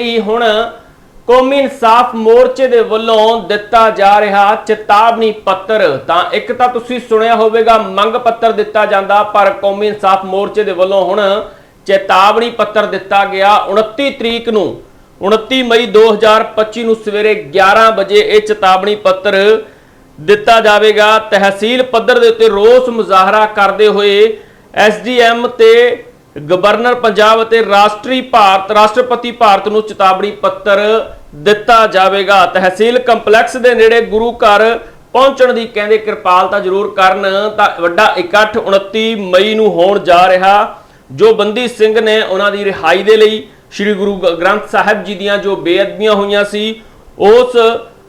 ਲਈ ਹੁਣ ਕੌਮੀ ਇਨਸਾਫ ਮੋਰਚੇ ਦੇ ਵੱਲੋਂ ਦਿੱਤਾ ਜਾ ਰਿਹਾ ਚੇਤਾਵਨੀ ਪੱਤਰ। ਤਾਂ ਇੱਕ ਤਾਂ ਤੁਸੀਂ ਸੁਣਿਆ ਹੋਵੇਗਾ, ਮੰਗ ਪੱਤਰ ਦਿੱਤਾ ਜਾਂਦਾ, ਪਰ ਕੌਮੀ ਇਨਸਾਫ ਮੋਰਚੇ ਦੇ ਵੱਲੋਂ ਹੁਣ ਚੇਤਾਵਨੀ ਪੱਤਰ ਦਿੱਤਾ ਗਿਆ। 29 ਤਰੀਕ ਨੂੰ 29 ਮਈ 2025 ਨੂੰ ਸਵੇਰੇ 11 ਵਜੇ ਇਹ ਚੇਤਾਵਨੀ ਪੱਤਰ ਦਿੱਤਾ ਜਾਵੇਗਾ। ਤਹਿਸੀਲ ਪੱਧਰ ਦੇ ਉੱਤੇ ਰੋਸ ਮੁਜ਼ਾਹਰਾ ਕਰਦੇ ਹੋਏ ਐਸਡੀਐਮ ਤੇ ਗਵਰਨਰ ਪੰਜਾਬ ਅਤੇ ਰਾਸ਼ਟਰੀ ਭਾਰਤ, ਰਾਸ਼ਟਰਪਤੀ ਭਾਰਤ ਨੂੰ ਚੇਤਾਵਨੀ ਪੱਤਰ ਦਿੱਤਾ ਜਾਵੇਗਾ। ਤਹਿਸੀਲ ਕੰਪਲੈਕਸ ਦੇ ਨੇੜੇ ਗੁਰੂ ਘਰ ਪਹੁੰਚਣ ਦੀ ਕਹਿੰਦੇ ਕਿਰਪਾਲਤਾ ਜ਼ਰੂਰ ਕਰਨ, ਤਾਂ ਵੱਡਾ ਇਕੱਠ 29 ਮਈ ਨੂੰ ਹੋਣ ਜਾ ਰਿਹਾ। ਜੋ ਬੰਦੀ ਸਿੰਘ ਨੇ ਉਹਨਾਂ ਦੀ ਰਿਹਾਈ ਦੇ ਲਈ ਸ੍ਰੀ ਗੁਰੂ ਗ੍ਰੰਥ ਸਾਹਿਬ ਜੀ ਦੀਆਂ ਜੋ ਬੇਅਦਬੀਆਂ ਹੋਈਆਂ ਸੀ, ਉਸ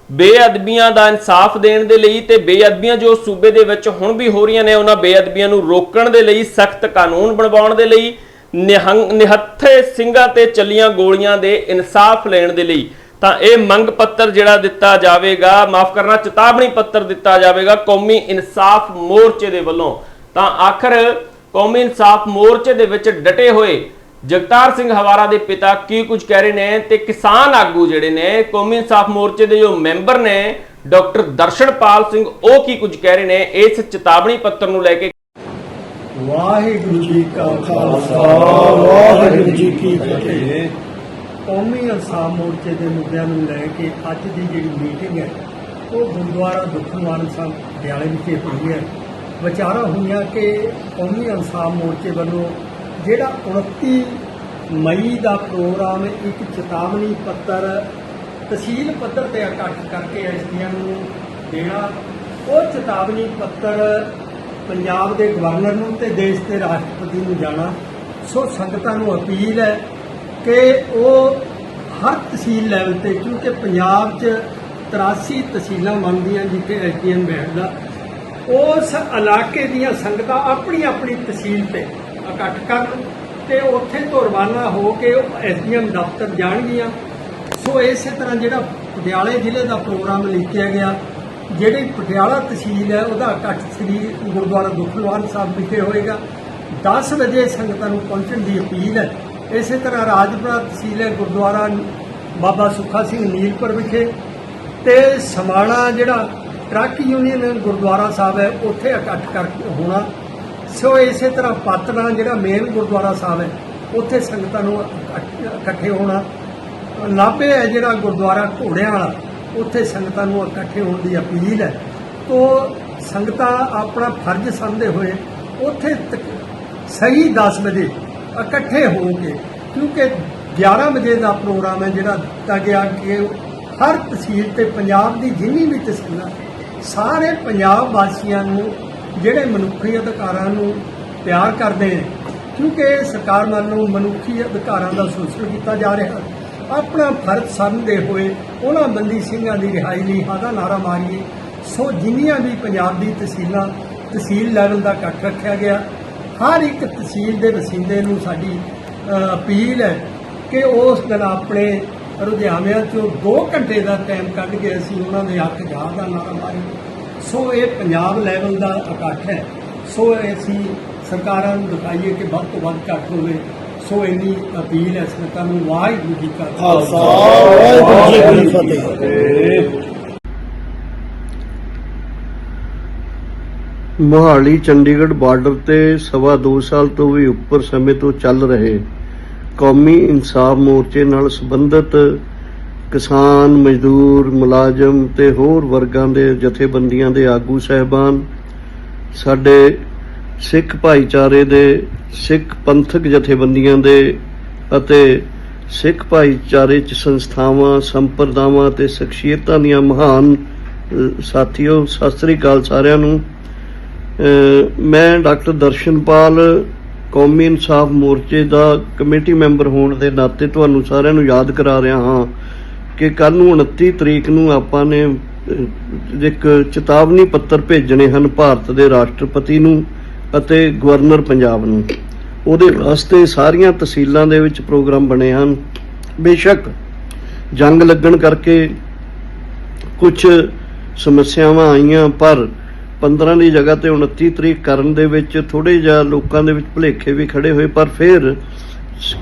ਬੇਅਦਬੀਆਂ ਦਾ ਇਨਸਾਫ ਦੇਣ ਦੇ ਲਈ ਤੇ ਬੇਅਦਬੀਆਂ ਜੋ ਸੂਬੇ ਦੇ ਵਿੱਚ ਹੁਣ ਵੀ ਹੋ ਰਹੀਆਂ ਨੇ, ਉਹਨਾਂ ਬੇਅਦਬੀਆਂ ਨੂੰ ਰੋਕਣ ਦੇ ਲਈ, ਸਖਤ ਕਾਨੂੰਨ ਬਣਵਾਉਣ ਦੇ ਲਈ, ਨਿਹੰਗ, ਨਿਹੱਥੇ ਸਿੰਘਾਂ ਤੇ ਚੱਲੀਆਂ ਗੋਲੀਆਂ ਦੇ ਇਨਸਾਫ ਲੈਣ ਦੇ ਲਈ। ਤਾਂ ਇਹ ਮੰਗ ਪੱਤਰ ਜਿਹੜਾ ਦਿੱਤਾ ਜਾਵੇਗਾ, ਮਾਫ ਕਰਨਾ, ਚੇਤਾਵਨੀ ਪੱਤਰ ਦਿੱਤਾ ਜਾਵੇਗਾ ਕੌਮੀ ਇਨਸਾਫ ਮੋਰਚੇ ਦੇ ਵੱਲੋਂ। ਤਾਂ ਆਖਰ ਕੌਮੀ ਇਨਸਾਫ ਮੋਰਚੇ ਦੇ ਵਿੱਚ ਡਟੇ ਹੋਏ ਜਗਤਾਰ ਸਿੰਘ ਹਵਾਰਾ ਦੇ ਪਿਤਾ ਕੀ ਕੁਝ ਕਹਿ ਰਹੇ ਨੇ ਤੇ ਕਿਸਾਨ ਆਗੂ ਜਿਹੜੇ ਨੇ, ਕੌਮੀ ਇਨਸਾਫ ਮੋਰਚੇ ਦੇ ਜੋ ਮੈਂਬਰ ਨੇ, ਡਾਕਟਰ ਦਰਸ਼ਨਪਾਲ ਸਿੰਘ, ਉਹ ਕੀ ਕੁਝ ਕਹਿ ਰਹੇ ਨੇ ਇਸ ਚੇਤਾਵਨੀ ਪੱਤਰ ਨੂੰ ਲੈ ਕੇ? ਵਾਹਿਗੁਰੂ ਜੀ ਕਾ ਖਾਲਸਾ, ਵਾਹਿਗੁਰੂ ਜੀ ਕੀ ਫਤਿਹ। ਕੌਮੀ ਇਨਸਾਫ ਮੋਰਚੇ ਦੇ ਮੁੱਦਿਆਂ ਨੂੰ ਲੈ ਕੇ ਅੱਜ ਦੀ ਜਿਹੜੀ ਮੀਟਿੰਗ ਹੈ, ਉਹ ਗੁਰਦੁਆਰਾ ਦੁਖਨਵਾਰਨ ਸਾਹਿਬ ਦਿਆਲੇ ਵਿਖੇ ਹੋਈ ਹੈ। ਵਿਚਾਰਾਂ ਹੋਈਆਂ ਕਿ ਕੌਮੀ ਇਨਸਾਫ ਮੋਰਚੇ ਵੱਲੋਂ ਜਿਹੜਾ 29 ਮਈ ਦਾ ਪ੍ਰੋਗਰਾਮ ਇੱਕ ਚੇਤਾਵਨੀ ਪੱਤਰ, ਤਹਿਸੀਲ ਪੱਧਰ ਤੇ ਇਕੱਠ ਕਰਕੇ ਐਸਡੀਐਮ ਨੂੰ ਦੇਣਾ, ਉਹ ਚੇਤਾਵਨੀ ਪੱਤਰ ਪੰਜਾਬ ਦੇ ਗਵਰਨਰ ਨੂੰ ਤੇ ਦੇਸ਼ ਦੇ ਰਾਸ਼ਟਰਪਤੀ ਨੂੰ ਜਾਣਾ। ਸੋ ਸੰਗਤਾਂ ਨੂੰ ਅਪੀਲ ਹੈ ਕਿ ਉਹ ਹਰ ਤਹਿਸੀਲ ਲੈਵਲ ਤੇ, ਕਿਉਂਕਿ ਪੰਜਾਬ 'ਚ 83 ਤਹਿਸੀਲਾਂ ਬਣਦੀਆਂ ਜਿੱਥੇ ਐਸਡੀਐਮ ਬੈਠਦਾ, ਉਸ ਇਲਾਕੇ ਦੀਆਂ ਸੰਗਤਾਂ ਆਪਣੀ ਆਪਣੀ ਤਹਿਸੀਲ ਤੇ ਇਕੱਠ ਕਰਨ ਤੇ ਉੱਥੇ ਤੋਂ ਰਵਾਨਾ ਹੋ ਕੇ ਐਸਡੀਐਮ ਦਫ਼ਤਰ ਜਾਣਗੀਆਂ। ਸੋ ਇਸੇ ਤਰ੍ਹਾਂ ਜਿਹੜਾ ਪਟਿਆਲੇ ਜ਼ਿਲ੍ਹੇ ਦਾ ਪ੍ਰੋਗਰਾਮ ਲਿਖਿਆ ਗਿਆ, ਜਿਹੜੀ ਪਟਿਆਲਾ ਤਹਿਸੀਲ ਹੈ, ਉਹਦਾ ਇਕੱਠ ਸ੍ਰੀ ਗੁਰਦੁਆਰਾ ਦੁਖਨਿਵਾਰਨ ਸਾਹਿਬ ਵਿਖੇ ਹੋਏਗਾ। 10 ਵਜੇ ਸੰਗਤਾਂ ਨੂੰ ਪਹੁੰਚਣ ਦੀ ਅਪੀਲ ਹੈ। ਇਸੇ ਤਰ੍ਹਾਂ ਰਾਜਪੁਰਾ ਤਹਿਸੀਲ ਹੈ, ਗੁਰਦੁਆਰਾ ਬਾਬਾ ਸੁੱਖਾ ਸਿੰਘ ਨੀਲਪੁਰ ਵਿਖੇ। ਤੇ ਸਮਾਣਾ ਜਿਹੜਾ ਟਰੱਕ ਯੂਨੀਅਨ ਗੁਰਦੁਆਰਾ ਸਾਹਿਬ ਹੈ, ਉੱਥੇ ਇਕੱਠ ਕਰ ਹੋਣਾ। ਸੋ ਇਸੇ ਤਰ੍ਹਾਂ ਪਾਤਨਾ, ਜਿਹੜਾ ਮੇਨ ਗੁਰਦੁਆਰਾ ਸਾਹਿਬ ਹੈ, ਉੱਥੇ ਸੰਗਤਾਂ ਨੂੰ ਇਕੱਠੇ ਹੋਣਾ ਨਾਭੇ ਹੈ ਜਿਹੜਾ ਗੁਰਦੁਆਰਾ ਘੋੜਿਆਂ ਵਾਲਾ, ਉੱਥੇ ਸੰਗਤਾਂ ਨੂੰ ਇਕੱਠੇ ਹੋਣ ਦੀ ਅਪੀਲ ਹੈ। ਤੋ ਸੰਗਤਾਂ ਆਪਣਾ ਫਰਜ਼ ਸਮਝਦੇ ਹੋਏ ਉੱਥੇ ਤਕ- ਸਹੀ 10 ਵਜੇ ਇਕੱਠੇ ਹੋ ਕੇ, ਕਿਉਂਕਿ 11 ਵਜੇ ਦਾ ਪ੍ਰੋਗਰਾਮ ਹੈ ਜਿਹੜਾ ਦਿੱਤਾ ਗਿਆ ਕਿ ਹਰ ਤਹਿਸੀਲ ਤੇ ਪੰਜਾਬ ਦੀ ਜਿੰਨੀ ਵੀ ਤਹਿਸੀਲਾਂ, ਸਾਰੇ ਪੰਜਾਬ ਵਾਸੀਆਂ ਨੂੰ ਜਿਹੜੇ ਮਨੁੱਖੀ ਅਧਿਕਾਰਾਂ ਨੂੰ ਪਿਆਰ ਕਰਦੇ ਨੇ, ਕਿਉਂਕਿ ਸਰਕਾਰ ਵੱਲੋਂ ਮਨੁੱਖੀ ਅਧਿਕਾਰਾਂ ਦਾ ਸ਼ੋਸ਼ਣ ਕੀਤਾ ਜਾ ਰਿਹਾ ਆਪਣਾ ਫਰਜ਼ ਸਮਝਦੇ ਹੋਏ ਉਹਨਾਂ ਬੰਦੀ ਸਿੰਘਾਂ ਦੀ ਰਿਹਾਈ ਲਈ ਹਾਦਾ ਨਾਰਾ ਮਾਰੀਏ, ਸੋ ਜਿੰਨੀਆਂ ਵੀ ਪੰਜਾਬ ਦੀ ਤਹਿਸੀਲਾਂ, ਤਹਿਸੀਲ ਲੈਵਲ ਦਾ ਇਕੱਠ ਰੱਖਿਆ ਗਿਆ, ਹਰ ਇੱਕ ਤਹਿਸੀਲ ਦੇ ਵਸਿੰਦੇ ਨੂੰ ਸਾਡੀ ਅਪੀਲ ਹੈ ਕਿ ਉਸ ਦਿਨ ਆਪਣੇ ਰੁਝਾਵਿਆਂ ਚੋਂ 2 ਘੰਟੇ ਦਾ ਟਾਈਮ ਕੱਢ ਕੇ ਅਸੀਂ ਉਹਨਾਂ ਦੇ ਹੱਕ ਜਾ ਦਾ ਨਾਰਾ ਮਾਰੀਏ। ਸੋ ਇਹ ਪੰਜਾਬ ਲੈਵਲ ਦਾ ਇਕੱਠ ਹੈ। ਸੋ ਅਸੀਂ ਸਰਕਾਰਾਂ ਨੂੰ ਦਿਖਾਈਏ ਕਿ ਵੱਧ ਤੋਂ ਵੱਧ ਇਕੱਠ ਹੋਵੇ। ਸੋ ਇੰਨੀ ਅਪੀਲ ਹੈ ਸੰਗਤਾਂ ਨੂੰ ਵਾਹਿਗੁਰੂ ਜੀ ਕਾ ਖਾਲਸਾ। ਵਾਹਿਗੁਰੂ ਜੀ ਕੀ ਫਤਿਹ ਮੋਹਾਲੀ ਚੰਡੀਗੜ੍ਹ ਬਾਰਡਰ ਤੇ ਸਵਾ 2 ਸਾਲ ਤੋਂ ਵੀ ਉੱਪਰ ਸਮੇਂ ਤੋਂ ਚੱਲ ਰਹੇ ਕੌਮੀ ਇਨਸਾਫ ਮੋਰਚੇ ਨਾਲ ਸੰਬੰਧਿਤ ਕਿਸਾਨ, ਮਜ਼ਦੂਰ, ਮੁਲਾਜ਼ਮ ਤੇ ਹੋਰ ਵਰਗਾਂ ਦੇ ਜਥੇਬੰਦੀਆਂ ਦੇ ਆਗੂ ਸਹਿਬਾਨ, ਸਾਡੇ ਸਿੱਖ ਭਾਈਚਾਰੇ ਦੇ ਸਿੱਖ ਪੰਥਕ ਜਥੇਬੰਦੀਆਂ ਦੇ ਅਤੇ ਸਿੱਖ ਭਾਈਚਾਰੇ ਚ ਸੰਸਥਾਵਾਂ, ਸੰਪਰਦਾਵਾਂ ਤੇ ਸ਼ਖਸੀਅਤਾਂ ਦੀਆਂ ਮਹਾਨ ਸਾਥੀਓ, ਸਤਿ ਸ੍ਰੀ ਅਕਾਲ ਸਾਰਿਆਂ ਨੂੰ। ਮੈਂ ਡਾਕਟਰ ਦਰਸ਼ਨਪਾਲ, ਕੌਮੀ ਇਨਸਾਫ ਮੋਰਚੇ ਦਾ ਕਮੇਟੀ ਮੈਂਬਰ ਹੋਣ ਦੇ ਨਾਤੇ ਤੁਹਾਨੂੰ ਸਾਰਿਆਂ ਨੂੰ ਯਾਦ ਕਰਾ ਰਿਹਾ ਹਾਂ। ਕਿ ਕੱਲ ਨੂੰ 29 ਤਰੀਕ ਨੂੰ ਆਪਾਂ ਨੇ ਇੱਕ ਚੇਤਾਵਨੀ ਪੱਤਰ ਭੇਜਣੇ ਹਨ ਭਾਰਤ ਦੇ ਰਾਸ਼ਟਰਪਤੀ ਨੂੰ ਅਤੇ ਗਵਰਨਰ ਪੰਜਾਬ ਨੂੰ। ਉਹਦੇ ਵਾਸਤੇ ਸਾਰੀਆਂ ਤਹਿਸੀਲਾਂ ਦੇ ਵਿੱਚ ਪ੍ਰੋਗਰਾਮ ਬਣੇ ਹਨ। ਬੇਸ਼ੱਕ ਜੰਗ ਲੱਗਣ ਕਰਕੇ ਕੁਝ ਸਮੱਸਿਆਵਾਂ ਆਈਆਂ, ਪਰ 15 ਦੀ ਜਗ੍ਹਾ ਤੇ 29 ਤਰੀਕ ਕਰਨ ਦੇ ਵਿੱਚ ਥੋੜੇ ਜਿਹਾ ਲੋਕਾਂ ਦੇ ਵਿੱਚ ਭੁਲੇਖੇ ਵੀ ਖੜੇ ਹੋਏ, ਪਰ ਫਿਰ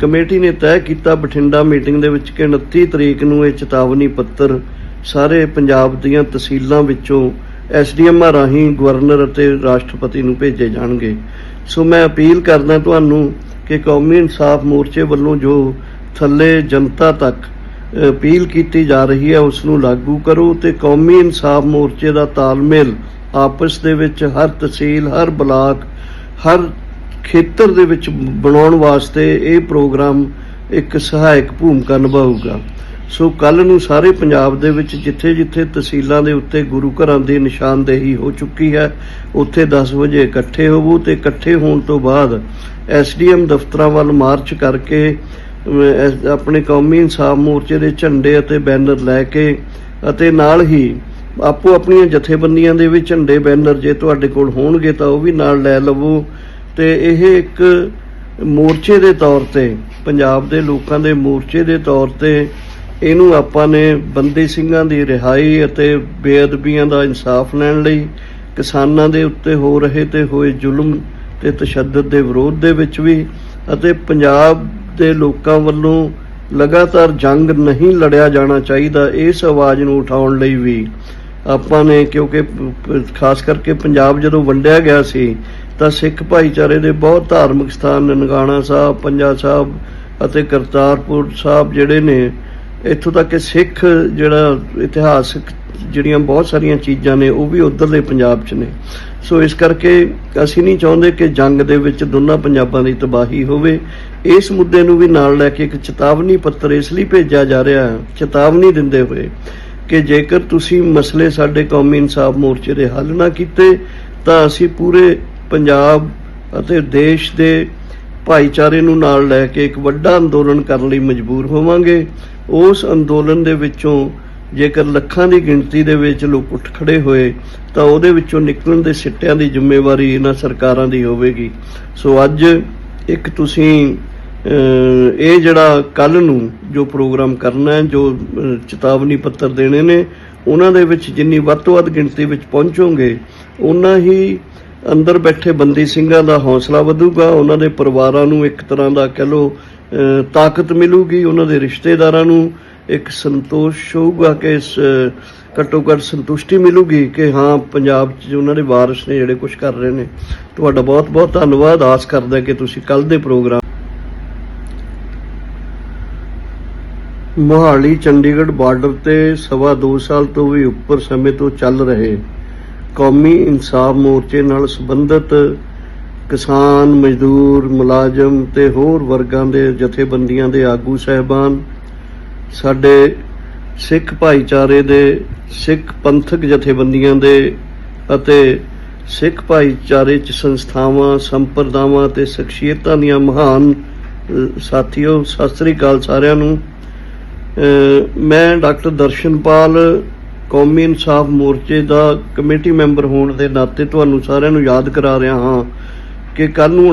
ਕਮੇਟੀ ਨੇ ਤੈਅ ਕੀਤਾ ਬਠਿੰਡਾ ਮੀਟਿੰਗ ਦੇ ਵਿੱਚ ਕਿ 29 ਤਰੀਕ ਨੂੰ ਇਹ ਚੇਤਾਵਨੀ ਪੱਤਰ ਸਾਰੇ ਪੰਜਾਬ ਦੀਆਂ ਤਹਿਸੀਲਾਂ ਵਿੱਚੋਂ ਐਸਡੀਐਮ ਰਾਹੀਂ ਗਵਰਨਰ ਅਤੇ ਰਾਸ਼ਟਰਪਤੀ ਨੂੰ ਭੇਜੇ ਜਾਣਗੇ। ਸੋ ਮੈਂ ਅਪੀਲ ਕਰਦਾ ਤੁਹਾਨੂੰ ਕਿ ਕੌਮੀ ਇਨਸਾਫ ਮੋਰਚੇ ਵੱਲੋਂ ਜੋ ਥੱਲੇ ਜਨਤਾ ਤੱਕ ਅਪੀਲ ਕੀਤੀ ਜਾ ਰਹੀ ਹੈ, ਉਸ ਨੂੰ ਲਾਗੂ ਕਰੋ ਤੇ ਕੌਮੀ ਇਨਸਾਫ ਮੋਰਚੇ ਦਾ ਤਾਲਮੇਲ ਆਪਸ ਦੇ ਵਿੱਚ ਹਰ ਤਹਿਸੀਲ, ਹਰ ਬਲਾਕ, ਹਰ ਖੇਤਰ ਦੇ ਵਿੱਚ ਬਣਾਉਣ ਵਾਸਤੇ ਇਹ ਪ੍ਰੋਗਰਾਮ ਇੱਕ ਸਹਾਇਕ ਭੂਮਿਕਾ ਨਿਭਾਊਗਾ। ਸੋ ਕੱਲ ਨੂੰ ਸਾਰੇ ਪੰਜਾਬ ਦੇ ਵਿੱਚ ਜਿੱਥੇ-ਜਿੱਥੇ ਤਹਿਸੀਲਾਂ ਦੇ ਉੱਤੇ ਗੁਰੂ ਘਰਾਂ ਦੀ ਨਿਸ਼ਾਨਦੇਹੀ ਹੋ ਚੁੱਕੀ ਹੈ, ਉੱਥੇ 10 ਵਜੇ ਇਕੱਠੇ ਹੋਵੋ ਤੇ ਇਕੱਠੇ ਹੋਣ ਤੋਂ ਬਾਅਦ ਐਸਡੀਐਮ ਦਫ਼ਤਰਾਂ ਵੱਲ ਮਾਰਚ ਕਰਕੇ ਆਪਣੇ ਕੌਮੀ ਇਨਸਾਫ ਮੋਰਚੇ ਦੇ ਝੰਡੇ ਅਤੇ ਬੈਨਰ ਲੈ ਕੇ ਅਤੇ ਨਾਲ ਹੀ ਆਪੋ ਆਪਣੀਆਂ ਜਥੇਬੰਦੀਆਂ ਦੇ ਵੀ ਝੰਡੇ ਬੈਨਰ ਜੇ ਤੁਹਾਡੇ ਕੋਲ ਹੋਣਗੇ ਤਾਂ ਉਹ ਵੀ ਨਾਲ ਲੈ ਲਵੋ। ਤੇ ਇਹ ਇੱਕ ਮੋਰਚੇ ਦੇ ਤੌਰ ਤੇ, ਪੰਜਾਬ ਦੇ ਲੋਕਾਂ ਦੇ ਮੋਰਚੇ ਦੇ ਤੌਰ ਤੇ, ਇਹਨੂੰ ਆਪਾਂ ਨੇ ਬੰਦੀ ਸਿੰਘਾਂ ਦੀ ਰਿਹਾਈ ਅਤੇ ਬੇਅਦਬੀਆਂ ਦਾ ਇਨਸਾਫ ਲੈਣ ਲਈ, ਕਿਸਾਨਾਂ ਦੇ ਉੱਤੇ ਹੋ ਰਹੇ ਤੇ ਹੋਏ ਜ਼ੁਲਮ ਤੇ ਤਸ਼ੱਦਦ ਦੇ ਵਿਰੋਧ ਦੇ ਵਿੱਚ ਵੀ ਅਤੇ ਪੰਜਾਬ ਦੇ ਲੋਕਾਂ ਵੱਲੋਂ ਲਗਾਤਾਰ ਜੰਗ ਨਹੀਂ ਲੜਿਆ ਜਾਣਾ ਚਾਹੀਦਾ, ਇਸ ਆਵਾਜ਼ ਨੂੰ ਉਠਾਉਣ ਲਈ ਵੀ ਆਪਾਂ ਨੇ ਕਿਉਂਕਿ ਖਾਸ ਕਰਕੇ ਪੰਜਾਬ ਜਦੋਂ ਵੰਡਿਆ ਗਿਆ ਸੀ ਤਾਂ ਸਿੱਖ ਭਾਈਚਾਰੇ ਦੇ ਬਹੁਤ ਧਾਰਮਿਕ ਸਥਾਨ ਨਨਕਾਣਾ ਸਾਹਿਬ, ਪੰਜਾ ਸਾਹਿਬ ਅਤੇ ਕਰਤਾਰਪੁਰ ਸਾਹਿਬ ਜਿਹੜੇ ਨੇ, ਇੱਥੋਂ ਤੱਕ ਕਿ ਸਿੱਖ ਜਿਹੜਾ ਇਤਿਹਾਸਕ ਜਿਹੜੀਆਂ ਬਹੁਤ ਸਾਰੀਆਂ ਚੀਜ਼ਾਂ ਨੇ, ਉਹ ਵੀ ਉਧਰਲੇ ਪੰਜਾਬ 'ਚ ਨੇ। ਸੋ ਇਸ ਕਰਕੇ ਅਸੀਂ ਨਹੀਂ ਚਾਹੁੰਦੇ ਕਿ ਜੰਗ ਦੇ ਵਿੱਚ ਦੋਨਾਂ ਪੰਜਾਬਾਂ ਦੀ ਤਬਾਹੀ ਹੋਵੇ। ਇਸ ਮੁੱਦੇ ਨੂੰ ਵੀ ਨਾਲ ਲੈ ਕੇ ਇੱਕ ਚੇਤਾਵਨੀ ਪੱਤਰ ਇਸ ਲਈ ਭੇਜਿਆ ਜਾ ਰਿਹਾ ਹੈ, ਚੇਤਾਵਨੀ ਦਿੰਦੇ ਹੋਏ ਕਿ ਜੇਕਰ ਤੁਸੀਂ ਮਸਲੇ ਸਾਡੇ ਕੌਮੀ ਇਨਸਾਫ ਮੋਰਚੇ ਦੇ ਹੱਲ ਨਾ ਕੀਤੇ, ਤਾਂ ਅਸੀਂ ਪੂਰੇ ਪੰਜਾਬ ਅਤੇ ਦੇਸ਼ ਦੇ ਭਾਈਚਾਰੇ ਨੂੰ ਨਾਲ ਲੈ ਕੇ ਇੱਕ ਵੱਡਾ ਅੰਦੋਲਨ ਕਰਨ ਲਈ ਮਜਬੂਰ ਹੋਵਾਂਗੇ। ਉਸ ਅੰਦੋਲਨ ਦੇ ਵਿੱਚੋਂ ਜੇਕਰ ਲੱਖਾਂ ਦੀ ਗਿਣਤੀ ਦੇ ਵਿੱਚ ਲੋਕ ਉੱਠ ਖੜੇ ਹੋਏ, ਤਾਂ ਉਹਦੇ ਵਿੱਚੋਂ ਨਿਕਲਣ ਦੇ ਸਿੱਟਿਆਂ ਦੀ ਜ਼ਿੰਮੇਵਾਰੀ ਇਹਨਾਂ ਸਰਕਾਰਾਂ ਦੀ ਹੋਵੇਗੀ। ਸੋ ਅੱਜ ਇੱਕ ਤੁਸੀਂ ਇਹ ਜਿਹੜਾ ਕੱਲ ਨੂੰ ਜੋ ਪ੍ਰੋਗਰਾਮ ਕਰਨਾ ਹੈ, ਜੋ ਚੇਤਾਵਨੀ ਪੱਤਰ ਦੇਣੇ ਨੇ, ਉਹਨਾਂ ਦੇ ਵਿੱਚ ਜਿੰਨੀ ਵੱਧ ਤੋਂ ਵੱਧ ਗਿਣਤੀ ਵਿੱਚ ਪਹੁੰਚੋਗੇ ਉਨਾ ਹੀ ਅੰਦਰ ਬੈਠੇ ਬੰਦੀ ਸਿੰਘਾਂ ਦਾ ਹੌਸਲਾ ਵਧੂਗਾ, ਉਹਨਾਂ ਦੇ ਪਰਿਵਾਰਾਂ ਨੂੰ ਇੱਕ ਤਰ੍ਹਾਂ ਦਾ ਕਹਿ ਲਓ ਤਾਕਤ ਮਿਲੂਗੀ, ਉਹਨਾਂ ਦੇ ਰਿਸ਼ਤੇਦਾਰਾਂ ਨੂੰ ਇੱਕ ਸੰਤੋਸ਼ ਹੋਊਗਾ ਕਿ ਇਸ ਘੱਟੋ ਘੱਟ ਸੰਤੁਸ਼ਟੀ ਮਿਲੂਗੀ ਕਿ ਹਾਂ, ਪੰਜਾਬ 'ਚ ਉਹਨਾਂ ਦੇ ਵਾਰਸ ਨੇ ਜਿਹੜੇ ਕੁਝ ਕਰ ਰਹੇ ਨੇ। ਤੁਹਾਡਾ ਬਹੁਤ ਬਹੁਤ ਧੰਨਵਾਦ। ਆਸ ਕਰਦਾ ਕਿ ਤੁਸੀਂ ਕੱਲ ਦੇ ਪ੍ਰੋਗਰਾਮ ਮੋਹਾਲੀ ਚੰਡੀਗੜ੍ਹ ਬਾਰਡਰ ਤੇ ਸਵਾ ਦੋ ਸਾਲ ਤੋਂ ਵੀ ਉੱਪਰ ਸਮੇਂ ਤੋਂ ਚੱਲ ਰਹੇ ਕੌਮੀ ਇਨਸਾਫ ਮੋਰਚੇ ਨਾਲ ਸੰਬੰਧਿਤ ਕਿਸਾਨ, ਮਜ਼ਦੂਰ, ਮੁਲਾਜ਼ਮ ਤੇ ਹੋਰ ਵਰਗਾਂ ਦੇ ਜਥੇਬੰਦੀਆਂ ਦੇ ਆਗੂ ਸਹਿਬਾਨ, ਸਾਡੇ ਸਿੱਖ ਭਾਈਚਾਰੇ ਦੇ ਸਿੱਖ ਪੰਥਕ ਜਥੇਬੰਦੀਆਂ ਦੇ ਅਤੇ ਸਿੱਖ ਭਾਈਚਾਰੇ ਚ ਸੰਸਥਾਵਾਂ, ਸੰਪਰਦਾਵਾਂ ਤੇ ਸ਼ਖਸੀਅਤਾਂ ਦੀਆਂ ਮਹਾਨ ਸਾਥੀਓ, ਸਤਿ ਸ੍ਰੀ ਅਕਾਲ ਸਾਰਿਆਂ ਨੂੰ। ਮੈਂ ਡਾਕਟਰ ਦਰਸ਼ਨਪਾਲ ਕੌਮੀ ਇਨਸਾਫ ਮੋਰਚੇ ਦਾ ਕਮੇਟੀ ਮੈਂਬਰ ਹੋਣ ਦੇ ਨਾਤੇ ਤੁਹਾਨੂੰ ਸਾਰਿਆਂ ਨੂੰ ਯਾਦ ਕਰਾ ਰਿਹਾ ਹਾਂ ਕਿ ਕੱਲ ਨੂੰ